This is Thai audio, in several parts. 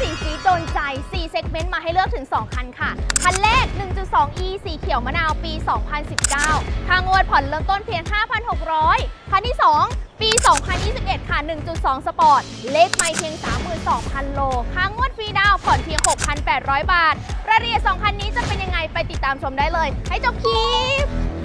สิ่สีโดนใจ 4 เซกเมนต์มาให้เลือกถึง 2 คันค่ะ คันแรก 1.2e สีเขียวมะนาวปี 2019ทางงวดผ่อนเริ่มต้นเพียง 5,600 คันที่ 2 ปี 2021 ค่ะ 1.2 สปอร์ต เลขไม่เพียง 32,000 โล ค่างวดฟรีดาวผ่อนเพียง 6,800 บาท รายละเอียด2คันนี้จะเป็นยังไงไปติดตามชมได้เลย ให้จบคลิป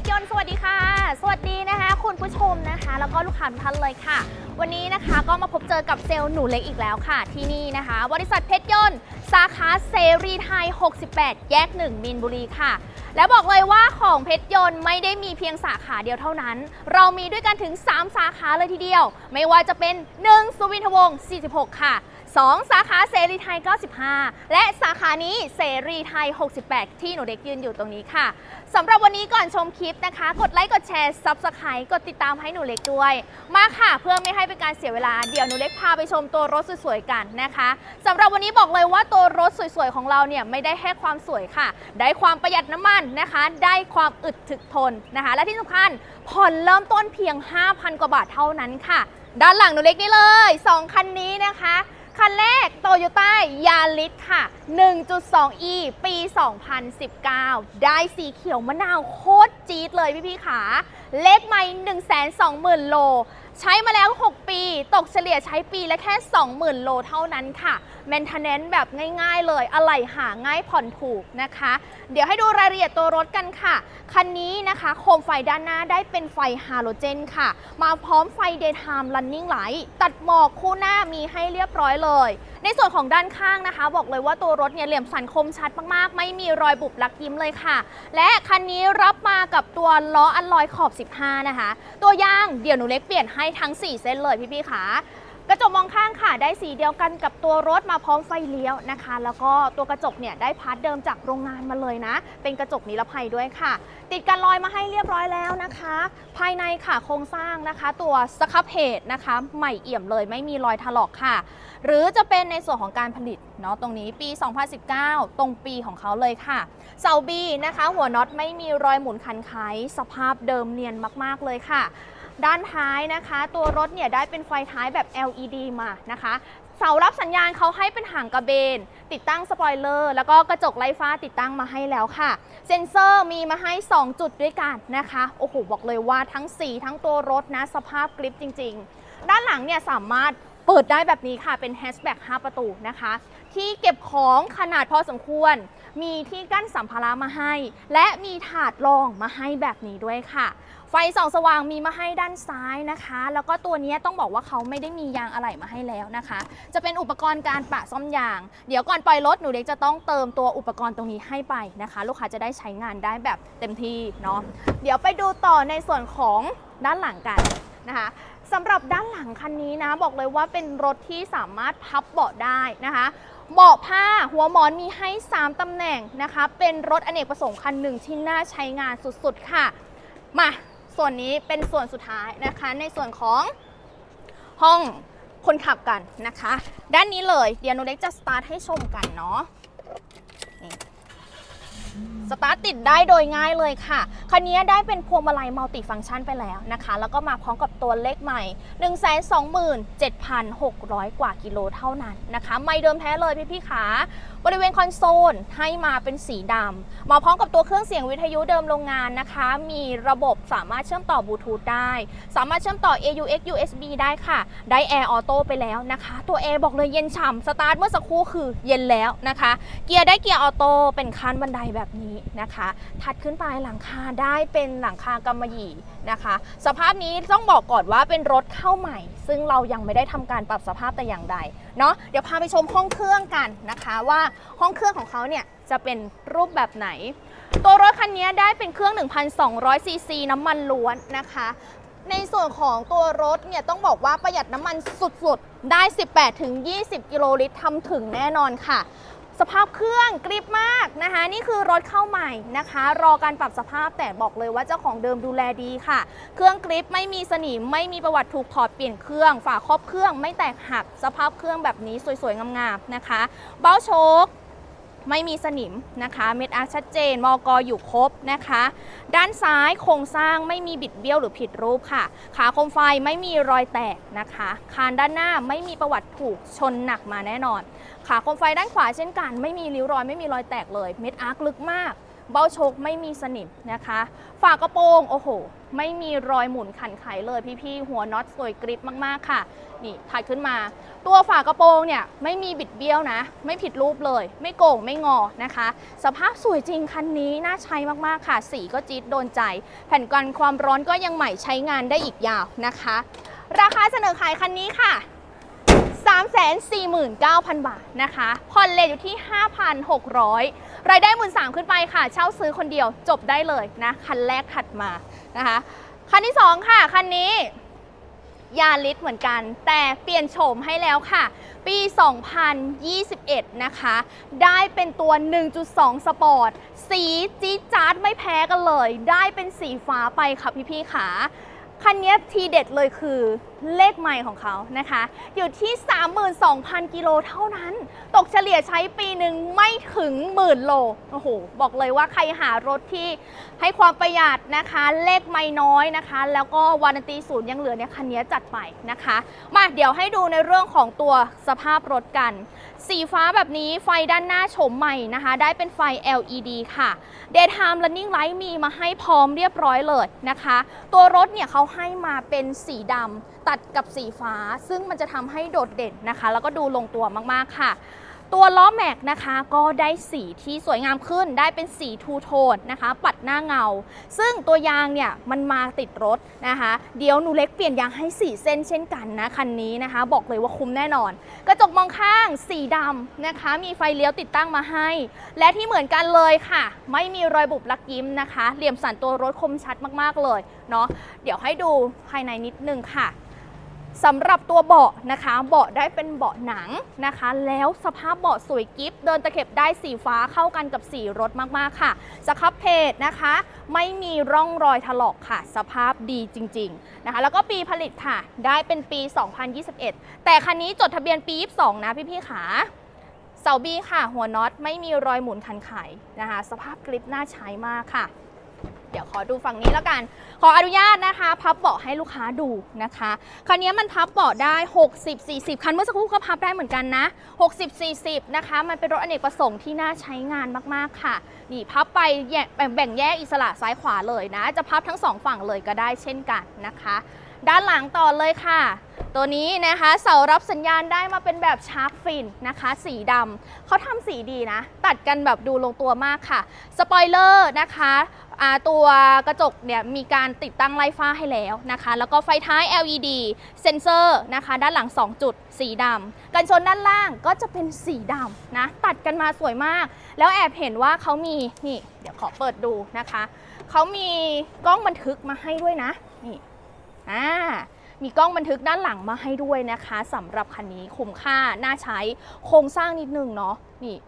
ชรยนต์สวัสดีค่ะ สวัสดีนะคะ คุณผู้ชมนะคะ แล้วก็ลูกค้าทุกท่านเลยค่ะ วันนี้นะคะก็มาพบเจอกับเซลล์หนูเล็กอีกแล้วค่ะ ที่นี่นะคะ บริษัทเพชรยนต์ สาขาเสรีไทย 68 แยก 1มินบุรีค่ะ แล้วบอกเลยว่าของเพชรยนต์ไม่ได้มีเพียงสาขาเดียวเท่านั้น เรามีด้วยกันถึง 3 สาขาเลยทีเดียว ไม่ว่าจะเป็น 1 สุวินทวงศ์46 ค่ะ 2 สาขาเสรีไทย 95 และสาขานี้เสรีไทย 68 ที่หนูเด็กยืนอยู่ตรงนี้ค่ะสำหรับวันนี้ก่อนชมคลิปนะคะ กดไลค์กดแชร์ซับสไครต์กดติดตามให้หนูเล็กด้วย มาค่ะเพื่อไม่ให้เป็นการเสียเวลาเดี๋ยวหนูเล็กพาไปชมตัวรถสวยๆกันนะคะสำหรับวันนี้บอกเลยว่าตัวรถสวยๆของเราเนี่ยไม่ได้แค่ความสวยค่ะ ได้ความประหยัดน้ำมันนะคะ ได้ความอึดถึกทนนะคะ และที่สำคัญผ่อนเริ่มต้นเพียง 5,000 กว่าบาทเท่านั้นค่ะ ด้านหลังหนูเล็กนี่เลยสองคันนี้นะคะ คันแรกโตโยต้ายาริสค่ะ 1.2e ปี 2019 ได้สีเขียวมะนาวโคตร จี๊ดเลยพี่ๆขาเลขไม่120,000โล ใช้มาแล้ว 6 ปี ตกเฉลี่ยใช้ปีละแค่ 20,000 โลเท่านั้นค่ะแมนเทนเนนแบบง่ายๆเลย อะไหล่หาง่ายผ่อนถูกนะคะ เดี๋ยวให้ดูรายละเอียดตัวรถกันค่ะ คันนี้นะคะโคมไฟด้านหน้าได้เป็นไฟฮาโลเจนค่ะ มาพร้อมไฟ Daytime Running Light ตัดหมอกคู่หน้ามีให้เรียบร้อยเลย ในส่วนของด้านข้างนะคะ บอกเลยว่าตัวรถเนี่ยเหลี่ยมสันคมชัดมากๆ ไม่มีรอยบุบลักยิ้มเลยค่ะ และคันนี้รับมากับตัวล้ออัลลอยขอบ 15 นะคะ ตัวยางเดี๋ยวหนูเล็กเปลี่ยนให้ทั้ง 4 เส้นเลยพี่ๆค่ะ กระจกมองข้างค่ะได้สีเดียวกันกับตัวรถมาพร้อมไฟเลี้ยวนะคะ แล้วก็ตัวกระจกเนี่ยได้พาร์ทเดิมจากโรงงานมาเลยนะ เป็นกระจกนิรภัยด้วยค่ะ ติดกันรอยมาให้เรียบร้อยแล้วนะคะ ภายในค่ะโครงสร้างนะคะ ตัวสครับเพจนะคะ ใหม่เอี่ยมเลยไม่มีรอยถลอกค่ะ หรือจะเป็นในส่วนของการผลิตเนาะตรงนี้ปี 2019 ตรงปีของเขาเลยค่ะเสาบีนะคะ หัวน็อตไม่มีรอยหมุนคันไขสภาพเดิมเนียนมาก ๆเลยค่ะ ด้านท้ายนะคะ ตัวรถเนี่ยได้เป็นไฟท้ายแบบ LED มานะคะเสารับสัญญาณเขาให้เป็นหางกระเบน ติดตั้งสปอยเลอร์ แล้วก็กระจกไร้ฟ้าติดตั้งมาให้แล้วค่ะ เซ็นเซอร์มีมาให้ 2 จุดด้วยกันนะคะ โอ้โห บอกเลยว่าทั้งสีทั้งตัวรถนะ สภาพกริปจริง ๆ ด้านหลังเนี่ยสามารถเปิดได้แบบนี้ค่ะเป็นแฮชแบ็ก5ประตูนะคะ ที่เก็บของขนาดพอสมควร มีที่กั้นสัมภาระมาให้ และมีถาดรองมาให้แบบนี้ด้วยค่ะ ไฟส่องสว่างมีมาให้ด้านซ้ายนะคะ แล้วก็ตัวนี้ต้องบอกว่าเขาไม่ได้มียางอะไหล่มาให้แล้วนะคะ จะเป็นอุปกรณ์การปะซ่อมยาง เดี๋ยวก่อนปล่อยรถหนูเล็กจะต้องเติมตัวอุปกรณ์ตรงนี้ให้ไปนะคะ ลูกค้าจะได้ใช้งานได้แบบเต็มที่เนาะเดี๋ยวไปดูต่อในส่วนของด้านหลังกันนะคะสำหรับด้านหลังคันนี้นะบอกเลยว่าเป็นรถที่สามารถพับเบาะได้นะคะ เบาะผ้าหัวหมอนมีให้ 3 ตำแหน่งนะคะ เป็นรถอเนกประสงค์คันหนึ่งที่น่าใช้งานสุดๆค่ะ มาส่วนนี้เป็นส่วนสุดท้ายนะคะ ในส่วนของห้องคนขับกันนะคะ ด้านนี้เลยเดี๋ยวหนูเล็กจะสตาร์ทให้ชมกันเนาะ สตาร์ทติดได้โดยง่ายเลยค่ะคันนี้ได้เป็นพวงมาลัยมัลติฟังก์ชันไปแล้วนะคะ แล้วก็มาพร้อมกับตัวเลขใหม่ 127,600 กว่ากิโลเท่านั้นนะคะ ไม่เดิมแท้เลยพี่ๆขาบริเวณคอนโซลให้มาเป็นสีดำมาพร้อมกับตัวเครื่องเสียงวิทยุเดิมโรงงานนะคะ มีระบบสามารถเชื่อมต่อบลูทูธได้ สามารถเชื่อมต่อ AUX USB ได้ค่ะ ได้แอร์ออโต้ไปแล้วนะคะ ตัวแอร์บอกเลยเย็นฉ่ำสตาร์ทเมื่อสักครู่คือเย็นแล้วนะคะ เกียร์ได้เกียร์ออโต้เป็นคันบันไดแบบนี้นะคะ ถัดขึ้นไปหลังคาได้เป็นหลังคากำมะหยี่นะคะ สภาพนี้ต้องบอกก่อนว่าเป็นรถเข้าใหม่ ซึ่งเรายังไม่ได้ทำการปรับสภาพแต่อย่างใดเนาะเดี๋ยวพาไปชมห้องเครื่องกันนะคะว่าห้องเครื่องของเขาเนี่ยจะเป็นรูปแบบไหน ตัวรถคันนี้ได้เป็นเครื่อง 1,200ซีซีน้ำมันล้วนนะคะ ในส่วนของตัวรถเนี่ยต้องบอกว่าประหยัดน้ำมันสุดๆ ได้ 18-20 กิโลลิตรทำถึงแน่นอนค่ะ สภาพเครื่องกริบมากนะคะ นี่คือรถเข้าใหม่นะคะ รอการปรับสภาพแต่บอกเลยว่าเจ้าของเดิมดูแลดีค่ะ เครื่องกริบไม่มีสนิมไม่มีประวัติถูกถอดเปลี่ยนเครื่อง ฝาครอบเครื่องไม่แตกหัก สภาพเครื่องแบบนี้สวยๆงามๆนะคะ เบ้าโชค ไม่มีสนิมนะคะ เม็ดอาร์ชัดเจน มอกออยู่ครบนะคะ ด้านซ้ายโครงสร้างไม่มีบิดเบี้ยวหรือผิดรูปค่ะ ขาโคมไฟไม่มีรอยแตกนะคะ คานด้านหน้าไม่มีประวัติถูกชนหนักมาแน่นอน ขาโคมไฟด้านขวาเช่นกัน ไม่มีริ้วรอยไม่มีรอยแตกเลย เม็ดอาร์คลึกมาก เบ้าโชคไม่มีสนิมนะคะ ฝากระโปรงโอ้โห ไม่มีรอยหมุนขันไขเลยพี่ๆหัวน็อตสวยกริบมากๆค่ะนี่ถัดขึ้นมา ตัวฝากระโปรงเนี่ยไม่มีบิดเบี้ยวนะ ไม่ผิดรูปเลย ไม่โก่งไม่งอนะคะ สภาพสวยจริงคันนี้น่าใช้มากๆค่ะ สีก็จี๊ดโดนใจ แผ่นกันความร้อนก็ยังใหม่ใช้งานได้อีกยาวนะคะ ราคาเสนอขายคันนี้ค่ะ 349,000 บาทนะคะผ่อนเลทอยู่ที่ 5,600 รายได้หมื่นสามขึ้นไปค่ะ เช่าซื้อคนเดียวจบได้เลยนะคันแรกถัดมานะคะคันที่ 2 ค่ะ คันนี้ยาลิสเหมือนกัน แต่เปลี่ยนโฉมให้แล้วค่ะ ปี 2021 นะคะ ได้เป็นตัว 1.2 สปอร์ต สีจี๊ดจ๊าดไม่แพ้กันเลย ได้เป็นสีฟ้าไปค่ะพี่ๆขา คันนี้ทีเด็ดเลยคือเลขใหม่ของเขานะคะ อยู่ที่ 32,000 กิโลเท่านั้น ตกเฉลี่ยใช้ปีหนึ่งไม่ถึงหมื่นโล โอ้โห บอกเลยว่าใครหารถที่ให้ความประหยัดนะคะ เลขไม่น้อยนะคะ แล้วก็วารันตีศูนย์ยังเหลือเนี่ยคันนี้จัดไปนะคะ มาเดี๋ยวให้ดูในเรื่องของตัวสภาพรถกัน สีฟ้าแบบนี้ไฟด้านหน้าโฉมใหม่นะคะ ได้เป็นไฟ LED ค่ะ Daytime Running Light มีมาให้พร้อมเรียบร้อยเลยนะคะ ตัวรถเนี่ยเขาให้มาเป็นสีดำตัดกับสีฟ้า ซึ่งมันจะทำให้โดดเด่นนะคะ แล้วก็ดูลงตัวมากๆค่ะ ตัวล้อแม็กนะคะก็ได้สีที่สวยงามขึ้นได้เป็นสีทูโทนนะคะ ปัดหน้าเงา ซึ่งตัวยางเนี่ยมันมาติดรถนะคะ เดี๋ยวหนูเล็กเปลี่ยนยางให้ 4 เส้นเช่นกันนะคันนี้นะคะ บอกเลยว่าคุ้มแน่นอน กระจกมองข้างสีดำนะคะ มีไฟเลี้ยวติดตั้งมาให้ และที่เหมือนกันเลยค่ะ ไม่มีรอยบุบลักยิ้มนะคะ เหลี่ยมสันตัวรถคมชัดมากๆเลยเนาะเดี๋ยวให้ดูภายในนิดนึงค่ะ สำหรับตัวเบาะนะคะ เบาะได้เป็นเบาะหนังนะคะ แล้วสภาพเบาะสวยกิฟเดินตะเข็บได้สีฟ้าเข้ากันกับสีรถมากๆค่ะสครับเพจนะคะ ไม่มีร่องรอยถลอกค่ะ สภาพดีจริง ๆนะคะ แล้วก็ปีผลิตค่ะ ได้เป็นปี 2021 แต่คันนี้จดทะเบียนปี 22 นะพี่ๆขาเสาบีค่ะ หัวน็อตไม่มีรอยหมุนคันไขนะคะ สภาพกริปน่าใช้มากค่ะ เดี๋ยวขอดูฝั่งนี้แล้วกัน ขออนุญาตนะคะ พับเบาะให้ลูกค้าดูนะคะ คันนี้มันพับเบาะได้ 60 40 คันเมื่อสักครู่ก็พับได้เหมือนกันนะ 60 40 นะคะ มันเป็นรถอเนกประสงค์ที่น่าใช้งานมากๆค่ะ นี่พับไปแบ่งแบ่งแยกอิสระซ้ายขวาเลยนะ จะพับทั้งสองฝั่งเลยก็ได้เช่นกันนะคะ ด้านหลังต่อเลยค่ะ ตัวนี้นะคะเสารับสัญญาณได้มาเป็นแบบชาร์กฟินนะคะ สีดำเขาทำสีดีนะ ตัดกันแบบดูลงตัวมากค่ะสปอยเลอร์นะคะตัวกระจกเนี่ยมีการติดตั้งไล่ฟ้าให้แล้วนะคะ แล้วก็ไฟท้าย LED เซ็นเซอร์นะคะ ด้านหลัง 2 จุด สีดำกันชนด้านล่างก็จะเป็นสีดำนะ ตัดกันมาสวยมาก แล้วแอบเห็นว่าเขามี นี่ เดี๋ยวขอเปิดดูนะคะ เขามีกล้องบันทึกมาให้ด้วยนะ มีกล้องบันทึกด้านหลังมาให้ด้วยนะคะสำหรับคันนี้คุ้มค่าน่าใช้โครงสร้างนิดนึงเนาะนี่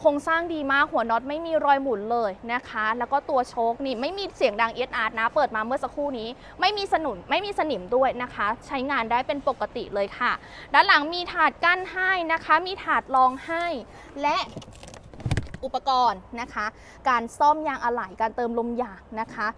โครงสร้างดีมากหัวน็อตไม่มีรอยหมุนเลยนะคะ แล้วก็ตัวโชคนี่ไม่มีเสียงดังเอสอาร์นะ เปิดมาเมื่อสักครู่นี้ ไม่มีสนุนไม่มีสนิมด้วยนะคะ ใช้งานได้เป็นปกติเลยค่ะ ด้านหลังมีถาดกั้นให้นะคะ มีถาดรองให้ และ อุปกรณ์นะคะ การซ่อมยางอะไหล่การเติมลมยางนะคะ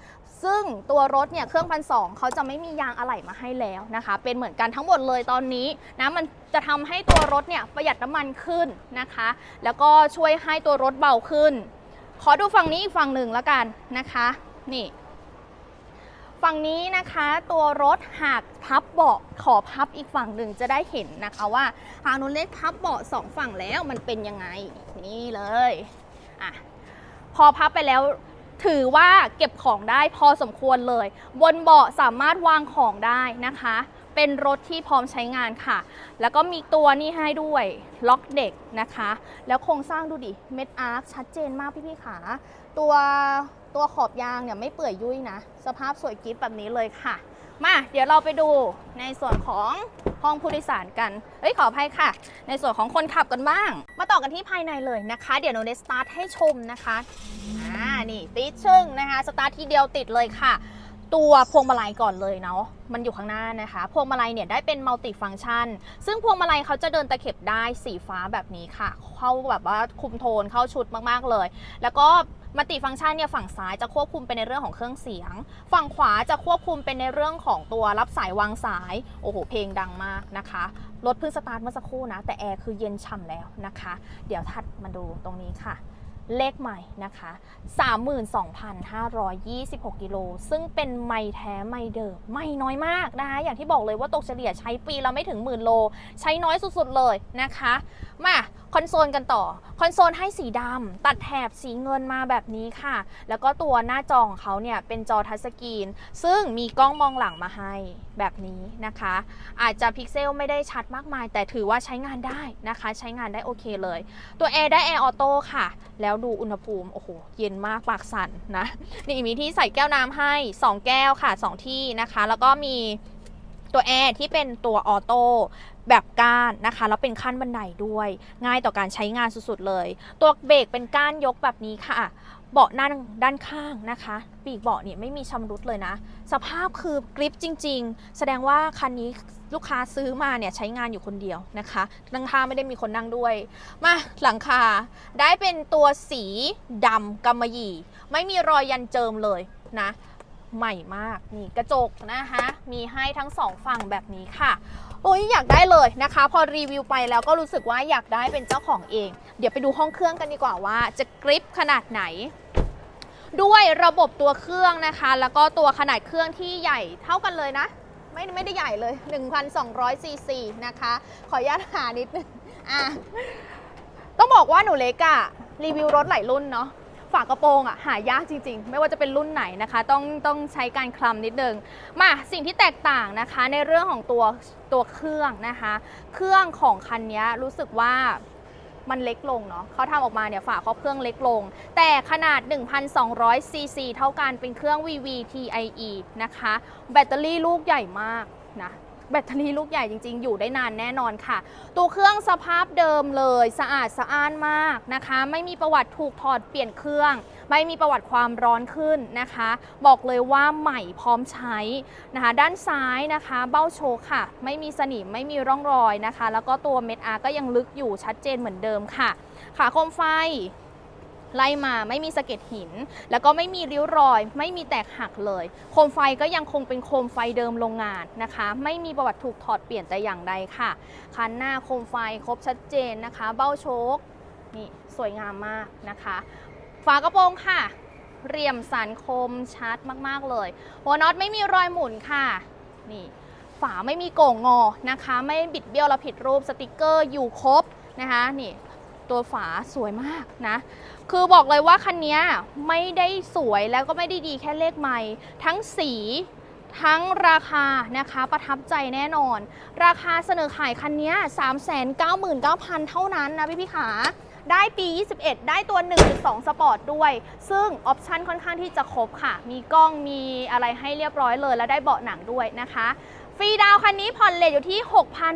ซึ่งตัวรถเนี่ยเครื่องพันสองเขาจะไม่มียางอะไหล่มาให้แล้วนะคะ เป็นเหมือนกันทั้งหมดเลยตอนนี้นะมันจะทำให้ตัวรถเนี่ยประหยัดน้ำมันขึ้นนะคะ แล้วก็ช่วยให้ตัวรถเบาขึ้น ขอดูฝั่งนี้อีกฝั่งหนึ่งแล้วกันนะคะ นี่ฝั่งนี้นะคะตัวรถหากพับเบาะขอพับอีกฝั่งหนึ่งจะได้เห็นนะคะว่าหากนุนเล็กพับเบาะสองฝั่งแล้วมันเป็นยังไงนี่เลย อะพอพับไปแล้วถือว่าเก็บของได้พอสมควรเลย บนเบาะสามารถวางของได้นะคะ เป็นรถที่พร้อมใช้งานค่ะ แล้วก็มีตัวนี่ให้ด้วยล็อกเด็กนะคะ แล้วโครงสร้างดูดิเม็ดอาร์คชัดเจนมากพี่ๆขาตัวตัวขอบยางเนี่ยไม่เปื่อยยุ่ยนะ สภาพสวยกิ๊บแบบนี้เลยค่ะ มาเดี๋ยวเราไปดูในส่วนของห้องผู้โดยสารกัน เอ้ยขออภัยค่ะ ในส่วนของคนขับกันบ้าง มาต่อกันที่ภายในเลยนะคะ เดี๋ยวโนเดสตาร์ทให้ชมนะคะ อ่า นี่ติดชึ่งนะคะ สตาร์ททีเดียวติดเลยค่ะ ตัวพวงมาลัยก่อนเลยเนาะ มันอยู่ข้างหน้านะคะ พวงมาลัยเนี่ยได้เป็นมัลติฟัง c t ชัน ซึ่งพวงมาลัยเขาจะเดินตะเข็บได้สีฟ้าแบบนี้ค่ะ เข้าแบบว่าคุมโทนเข้าชุดมากๆเลย แล้วก็มัลติฟัง c t ชันเนี่ยฝั่งซ้ายจะควบคุมเป็นในเรื่องของเครื่องเสียง ฝั่งขวาจะควบคุมเป็นในเรื่องของตัวรับสายวางสาย โอ้โห เพลงดังมากนะคะ รถเพิ่งสตาร์ทเมื่อสักครู่นะ แต่แอร์คือเย็นฉ่ำแล้วนะคะ เดี๋ยวถัดมาดูตรงนี้ค่ะ เลขใหม่นะคะ 32,526 กิโล ซึ่งเป็นไม่แท้ไม่เดิม ไม่น้อยมากนะคะ อย่างที่บอกเลยว่าตกเฉลี่ยใช้ปีเราไม่ถึงหมื่นโล ใช้น้อยสุดๆเลยนะคะ มา อนโซลกันต่อ คอนโซลให้สีดำตัดแถบสีเงินมาแบบนี้ค่ะ แล้วก็ตัวหน้าจอของเขาเนี่ยเป็นจอทัชสกรีน ซึ่งมีกล้องมองหลังมาให้แบบนี้นะคะ อาจจะพิกเซลไม่ได้ชัดมากมาย แต่ถือว่าใช้งานได้นะคะ ใช้งานได้โอเคเลย ตัวแอร์ได้แอร์ออโต้ค่ะ แล้วดูอุณหภูมิ โอ้โห เย็นมากปากสั่นนะ นี่มีที่ใส่แก้วน้ำให้ 2 แก้วค่ะ 2 ที่นะคะ แล้วก็มีตัวแอร์ที่เป็นตัวออโต้ แบบก้านนะคะ แล้วเป็นขั้นบันไดด้วย ง่ายต่อการใช้งานสุดๆเลย ตัวเบรกเป็นก้านยกแบบนี้ค่ะเบาะนั่งด้านข้างนะคะ ปีกเบาะเนี่ยไม่มีชำรุดเลยนะ สภาพคือกริปจริง ๆ แสดงว่าคันนี้ลูกค้าซื้อมาเนี่ยใช้งานอยู่คนเดียวนะคะนั่งข้างไม่ได้มีคนนั่งด้วย มาหลังคาได้เป็นตัวสีดำกำมะหยี่ ไม่มีรอยยันเจิมเลยนะ ใหม่มากนี่กระจกนะคะมีให้ทั้งสองฝั่งแบบนี้ค่ะ โอ้ยอยากได้เลยนะคะ พอรีวิวไปแล้วก็รู้สึกว่าอยากได้เป็นเจ้าของเอง เดี๋ยวไปดูห้องเครื่องกันดีกว่าว่าจะกริปขนาดไหน ด้วยระบบตัวเครื่องนะคะ แล้วก็ตัวขนาดเครื่องที่ใหญ่เท่ากันเลยนะ ไม่ไม่ได้ใหญ่เลย 1,200ซีซีนะคะ ขออนุญาตหานิดนึงอะต้องบอกว่าหนูเล็กอะรีวิวรถหลายรุ่นเนาะ ฝากระโปรงอะหายากจริง ๆ ไม่ว่าจะเป็นรุ่นไหนนะคะ ต้องต้องใช้การคลำนิดนึงมาสิ่งที่แตกต่างนะคะ ในเรื่องของตัวตัวเครื่องนะคะ เครื่องของคันนี้รู้สึกว่ามันเล็กลงเนาะเขาทำออกมาเนี่ยฝาครอบเครื่องเล็กลง แต่ขนาด 1,200 ซีซีเท่ากันเป็นเครื่อง VVTIE นะคะ แบตเตอรี่ลูกใหญ่มากนะ แบตเตอรี่ลูกใหญ่จริง ๆ อยู่ได้นานแน่นอนค่ะ ตัวเครื่องสภาพเดิมเลยสะอาดสะอ้านมากนะคะ ไม่มีประวัติถูกถอดเปลี่ยนเครื่อง ไม่มีประวัติความร้อนขึ้นนะคะ บอกเลยว่าใหม่พร้อมใช้นะคะ ด้านซ้ายนะคะ เบ้าโชคค่ะ ไม่มีสนิมไม่มีร่องรอยนะคะ แล้วก็ตัวเม็ดอาร์ก็ยังลึกอยู่ชัดเจนเหมือนเดิมค่ะ ขาโคมไฟ ไล่มาไม่มีสะเก็ดหิน แล้วก็ไม่มีริ้วรอย ไม่มีแตกหักเลย โคมไฟก็ยังคงเป็นโคมไฟเดิมโรงงานนะคะ ไม่มีประวัติถูกถอดเปลี่ยนแต่อย่างใดค่ะ คันหน้าโคมไฟครบชัดเจนนะคะ เบ้าโชคนี่สวยงามมากนะคะ ฝากระโปรงค่ะ เรียมสันคมชัดมากๆเลย หัวน็อตไม่มีรอยหมุนค่ะ นี่ ฝาไม่มีโก่งงอนะคะ ไม่บิดเบี้ยวและผิดรูปสติกเกอร์อยู่ครบนะคะนี่ ตัวฝาสวยมากนะ คือบอกเลยว่าคันนี้ไม่ได้สวยแล้วก็ไม่ได้ดีแค่เลขไม่ทั้งสีทั้งราคานะคะประทับใจแน่นอน ราคาเสนอขายคันนี้399,000 เท่านั้นนะพี่พี่ขา ได้ปี 21 ได้ตัว 1.2 สปอร์ตด้วย ซึ่งออปชันค่อนข้างที่จะครบค่ะ มีกล้องมีอะไรให้เรียบร้อยเลย แล้วได้เบาะหนังด้วยนะคะฟรีดาวน์คันนี้ผ่อนเลทอยู่ที่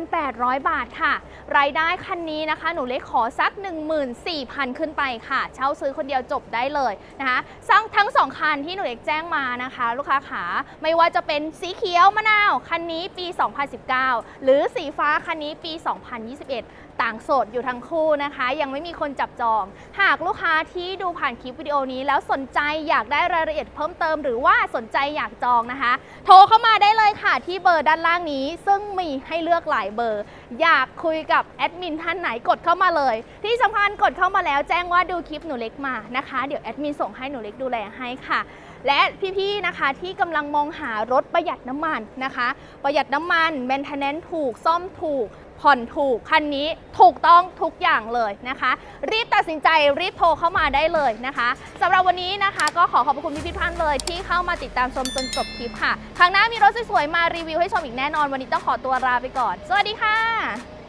6,800 บาทค่ะ รายได้คันนี้นะคะ หนูเล็กขอสัก 14,000 ขึ้นไปค่ะ เช่าซื้อคนเดียวจบได้เลยนะคะทั้งทั้งสองคันที่หนูเล็กแจ้งมานะคะ ลูกค้าขาไม่ว่าจะเป็นสีเขียวมะนาว คันนี้ปี 2019 หรือสีฟ้าคันนี้ปี 2021ต่างโสดอยู่ทั้งคู่นะคะ ยังไม่มีคนจับจอง หากลูกค้าที่ดูผ่านคลิปวิดีโอนี้ แล้วสนใจอยากได้รายละเอียดเพิ่มเติมหรือว่าสนใจอยากจองนะคะ โทรเข้ามาได้เลยค่ะที่เบอร์ด้านล่างนี้ ซึ่งมีให้เลือกหลายเบอร์ อยากคุยกับแอดมินท่านไหนกดเข้ามาเลย ที่สำคัญกดเข้ามาแล้วแจ้งว่าดูคลิปหนูเล็กมานะคะเดี๋ยวแอดมินส่งให้หนูเล็กดูแลให้ค่ะและพี่ๆนะคะที่กำลังมองหารถประหยัดน้ำมันนะคะ ประหยัดน้ำมัน แมนเทนแนนถูกซ่อมถูก ผ่อนถูก คันนี้ถูกต้องทุกอย่างเลยนะคะ รีบตัดสินใจรีบโทรเข้ามาได้เลยนะคะสำหรับวันนี้นะคะ ก็ขอขอบคุณพี่พิพันธ์เลยที่เข้ามาติดตามชมจนจบคลิปค่ะ ครั้งหน้ามีรถสวยๆมารีวิวให้ชมอีกแน่นอน วันนี้ต้องขอตัวลาไปก่อน สวัสดีค่ะ